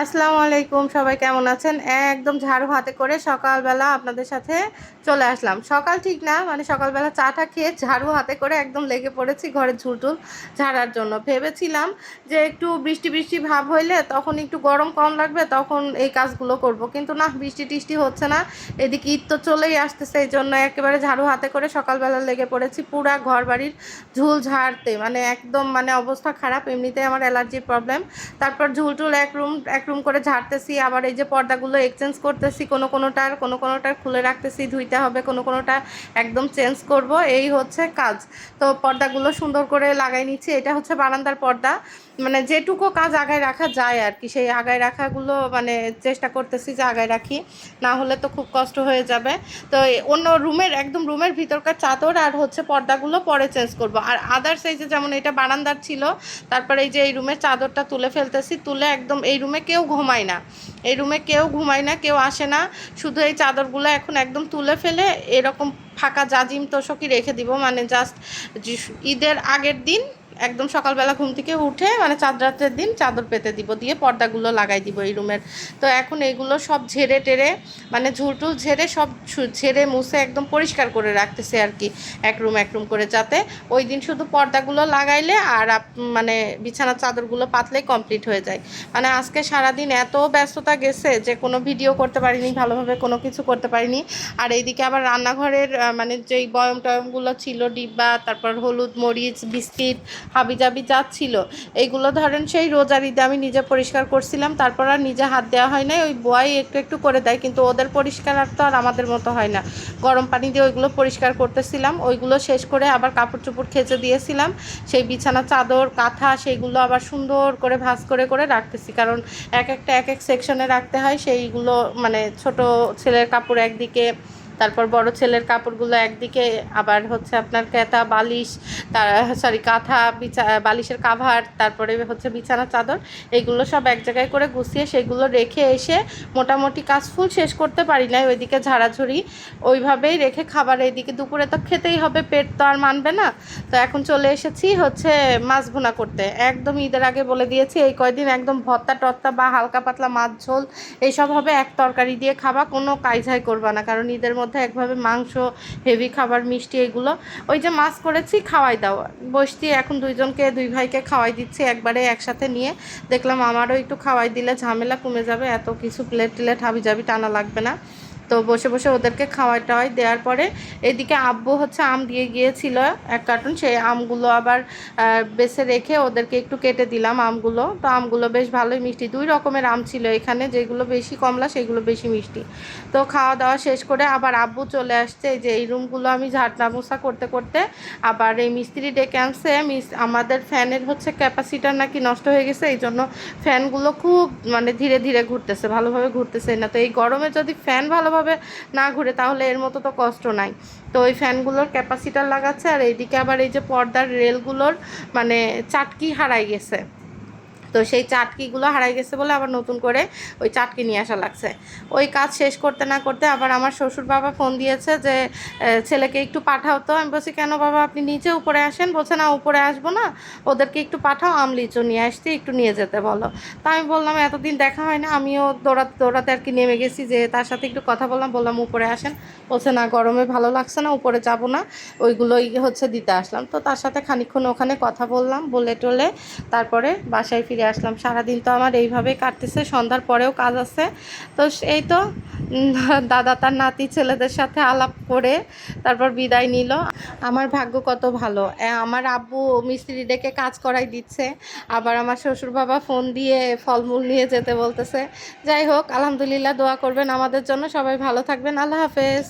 আসসালামু আলাইকুম, সবাই কেমন আছেন? একদম ঝাড়ু হাতে করে সকালবেলা আপনাদের সাথে চলে আসলাম। সকাল ঠিক না মানে সকালবেলা চাটা খেয়ে ঝাড়ু হাতে করে একদম লেগে পড়েছি ঘরের ঝুটুল ঝাড়ার জন্য। ভেবেছিলাম যে একটু বৃষ্টি বৃষ্টি ভাব হইলে তখন একটু গরম কম লাগবে, তখন এই কাজগুলো করব। কিন্তু না, বৃষ্টি টিষ্টি হচ্ছে না, এদিকে ঈদ তো চলেই আসতেছে, এই জন্য একেবারে ঝাড়ু হাতে করে সকালবেলা লেগে পড়েছি পুরা ঘর বাড়ির ঝুল ঝাড়তে। মানে একদম মানে অবস্থা খারাপ, এমনিতে আমার অ্যালার্জির প্রবলেম। তারপর ঝুলটুল এক রুম, এক রুম করে ঝাড়তেছি, আবার এই যে পর্দাগুলো এক্সচেঞ্জ করতেছি, কোনো কোনোটার কোনো কোনোটার খুলে রাখতেছি, ধুইতে হবে, কোনো কোনোটা একদম চেঞ্জ করব, এই হচ্ছে কাজ। তো পর্দাগুলো সুন্দর করে লাগাই নিচ্ছি, এটা হচ্ছে বারান্দার পর্দা। মানে যেটুকু কাজ আগায় রাখা যায় আর কি, সেই আগায় রাখাগুলো মানে চেষ্টা করতেছি যে আগায় রাখি, না হলে তো খুব কষ্ট হয়ে যাবে। তো অন্য রুমের, একদম রুমের ভিতরকার চাদর আর হচ্ছে পর্দাগুলো পরে চেঞ্জ করব। আর আদার্স এই যে যেমন এটা বারান্দার ছিল, তারপরে এই যে এই রুমের চাদরটা তুলে ফেলতেছি, তুলে একদম এই রুমে কেউ ঘুমায় না। এই রুমে কেউ ঘুমায় না, কেউ আসে না। শুধু এই চাদরগুলো এখন একদম তুলে ফেলে এরকম ফাঁকা জাজিম তোষকই রেখে দিব। মানে জাস্ট ঈদের আগের দিন একদম সকালবেলা ঘুম থেকে উঠে মানে চাঁদ রাতের দিন চাদর পেতে দিব, দিয়ে পর্দাগুলো লাগাই দিব এই রুমের তো এখন এইগুলো সব ঝেড়ে টেরে মানে ঝুলটুল ঝেড়ে সব ঝেড়ে মুছে একদম পরিষ্কার করে রাখতেছে আর কি, এক রুম এক রুম করে, যাতে ওই দিন শুধু পর্দাগুলো লাগাইলে আর মানে বিছানার চাদরগুলো পাতলেই কমপ্লিট হয়ে যায়। মানে আজকে সারাদিন এত ব্যস্ততা গেছে যে কোনো ভিডিও করতে পারিনি, ভালোভাবে কোনো কিছু করতে পারিনি। আর এইদিকে আবার রান্নাঘরের মানে যেই বয়ম টয়মগুলো ছিল, ডিব্বা, তারপর হলুদ মরিচ, বিস্কিট হাবিজাবি যা ছিল। এইগুলো ধরেন সেই রোজার ঈদে আমি নিজে পরিষ্কার করছিলাম, তারপর আর নিজে হাত দেওয়া হয় না ওই বয় একটু একটু করে দেয়, কিন্তু ওদের পরিষ্কার আর তো আর আমাদের মতো হয় না। গরম পানি দিয়ে ওইগুলো পরিষ্কার করতেছিলাম, ওইগুলো শেষ করে আবার কাপড় চোপড় খেচে দিয়েছিলাম, সেই বিছানা, চাদর, কাঁথা সেইগুলো আবার সুন্দর করে ভাঁজ করে করে রাখতেছি, কারণ এক একটা এক এক সেকশনে রাখতে হয়, সেইগুলো মানে ছোট ছেলের কাপড় একদিকে তারপর বড় ছেলের কাপড়গুলো একদিকে, আবার হচ্ছে আপনার কেতা বালিশ, তার সরি কাঁথা, বিছা, বালিশের কাভার তারপরে হচ্ছে বিছানা, চাদর এইগুলো সব এক জায়গায় করে গুছিয়ে সেগুলো রেখে এসে মোটামুটি কাজ ফুল শেষ করতে পারি না ওইদিকে ঝাড়াঝুড়ি ওইভাবেই রেখে খাবার এইদিকে দুপুরে তো খেতেই হবে, পেট তো আর মানবে না। তো এখন চলে এসেছি হচ্ছে মাছ ভুনা করতে। একদম ঈদের আগে বলে দিয়েছি, এই কয়দিন একদম ভত্তা টত্তা বা হালকা পাতলা মাছ ঝোল, এইসব হবে এক তরকারি দিয়ে খাবা, কোনো কাইঝাই করবা না, কারণ ঈদের মধ্যে একভাবে মাংস হেভি খাবার, মিষ্টি এগুলো। ওই যে মাছ করেছি, খাওয়াই দাও। বসতি এখন দুইজনকে, দুই ভাইকে খাওয়াই দিচ্ছি, একবারে একসাথে নিয়ে। দেখলাম আমারও একটু খাওয়াই দিলে ঝামেলা কমে যাবে, এত কিছু প্লেট টিলেট হাবি জাবি টানা লাগবে না। তো বসে বসে ওদেরকে খাওয়াই টাওয়াই দেওয়ার পরে এদিকে আব্বু হচ্ছে আম দিয়ে গিয়েছিল এক কার্টুন, সেই আমগুলো আবার বেছে রেখে ওদেরকে একটু কেটে দিলাম আমগুলো। তো আমগুলো বেশ ভালোই মিষ্টি, দুই রকমের আম ছিল এখানে, যেগুলো বেশি কমলা, সেগুলো বেশি মিষ্টি। তো খাওয়া দাওয়া শেষ করে আবার আব্বু চলে আসছে যে এই রুমগুলো আমি ঝাড়না মোছা করতে করতে আবার এই মিস্ত্রি ডেকে আনছে, মিস আমাদের ফ্যানের হচ্ছে ক্যাপাসিটার নাকি নষ্ট হয়ে গেছে, এই জন্য ফ্যানগুলো খুব মানে ধীরে ধীরে ঘুরতেছে, ভালোভাবে ঘুরতেছে না। তো এই গরমে যদি ফ্যান ভালোভাবে না ঘুরে, তাহলে এর মতো তো কষ্ট নাই। তো ওই ফ্যানগুলোর ক্যাপাসিটার লাগাচ্ছে আর এইদিকে আবার এই যে পর্দার রেলগুলোর মানে চাটকি হারাই গেছে। তো সেই চাটকিগুলো হারাই গেছে বলে আবার নতুন করে ওই চাটকি নিয়ে আসা লাগছে। ওই কাজ শেষ করতে না করতে আবার আমার শ্বশুর বাবা ফোন দিয়েছে যে ছেলেকে একটু পাঠাও তো। আমি বলছি, কেন বাবা, আপনি নিচে উপরে আসেন? বলছে, না, উপরে আসব না। ওদেরকে একটু পাঠাও আম লিচু নিয়ে আসতে একটু নিয়ে যেতে বলো। তা আমি বললাম, এতদিন দেখা হয় না, আমিও দৌড়াতে দৌড়াতে আর কি নেমে গেছি যে, তার সাথে একটু কথা বললাম বললাম, উপরে আসেন। বলছে, না, গরমে ভালো লাগছে না, উপরে যাব না। ওইগুলোই হচ্ছে দিতে আসলাম। তো তার সাথে খানিকক্ষণ ওখানে কথা বললাম বলে টলে তারপরে বাসায় ফিরে আসলাম। সারাদিন তো আমার এইভাবেই কাটতেছে, সন্ধ্যার পরেও কাজ আছে। তো এই তো দাদা তার নাতি ছেলেদের সাথে আলাপ করে তারপর বিদায় নিল। আমার ভাগ্য কত ভালো। আমার আব্বু মিস্ত্রি ডেকে কাজ করাই দিচ্ছে। আবার আমার শ্বশুর বাবা ফোন দিয়ে ফলমূল নিয়ে যেতে বলতেছে। যাই হোক, আলহামদুলিল্লাহ দোয়া করবেন আমাদের জন্য। সবাই ভালো থাকবেন। আল্লাহ হাফেজ।